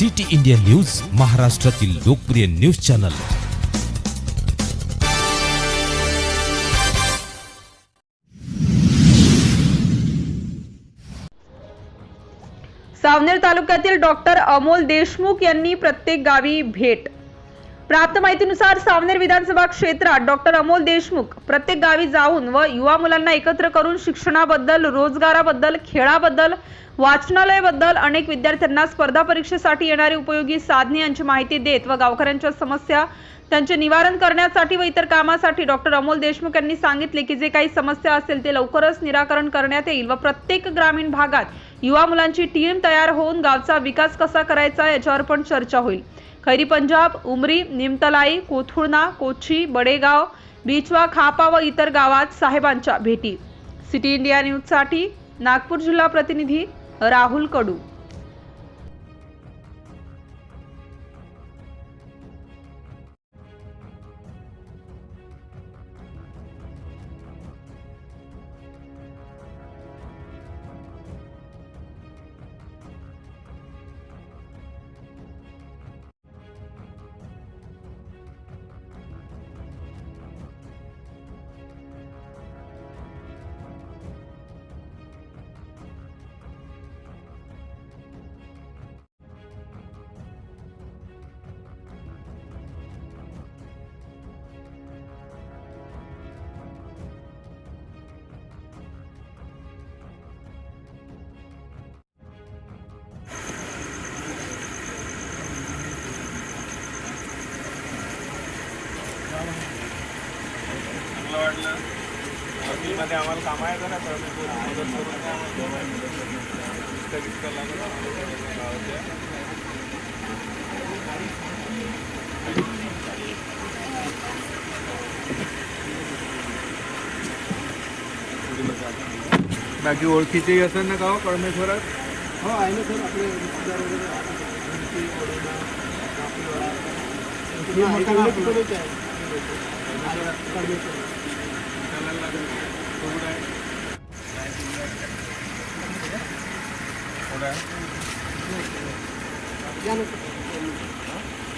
City India news महाराष्ट्रातील लोकप्रिय news channel. Saoner तालुक्यातील डॉक्टर अमोल देशमुख यांनी प्रत्येक गावी भेट. प्राप्त माहितीनुसार सावनेर विधानसभा क्षेत्रात डॉक्टर अमोल देशमुख प्रत्येक गावी जाऊन व युवा मुलांना एकत्र करून शिक्षणाबद्दल रोजगाराबद्दल खेळाबद्दल वाचनालयाबद्दल अनेक विद्यार्थ्यांना स्पर्धा परीक्षेसाठी येणारी उपयोगी साधने यांची माहिती देत व गावकऱ्यांच्या समस्या त्यांचे निवारण करण्यासाठी व इतर कामासाठी डॉक्टर अमोल देशमुख यांनी सांगितले की जे काही समस्या असेल ते लवकरच निराकरण करण्यात येईल व प्रत्येक ग्रामीण भागात युवा मुलांची टीम तयार होऊन गावचा विकास कसा करायचा याच्यावर पण चर्चा होईल. खैरी पंजाब उमरी निमतलाई कोथुर्णा कोची बडेगाव बीचवा खापा व इतर गावात साहेबांच्या भेटी. सिटी इंडिया न्यूजसाठी नागपूर जिल्हा प्रतिनिधी राहुल कडू. चांगलं वाटलं वकीलमध्ये आम्हाला कामायचं ना तर मी बोललो, मदत करून द्या आम्हाला. बाकी ओळखीचे असेल ना गाव परमेश्वरात हो आहे ना सर आपले रिश्तेदार वगैरे आहेत. हे मोठं आहे. परमेश्वर. या ना सर.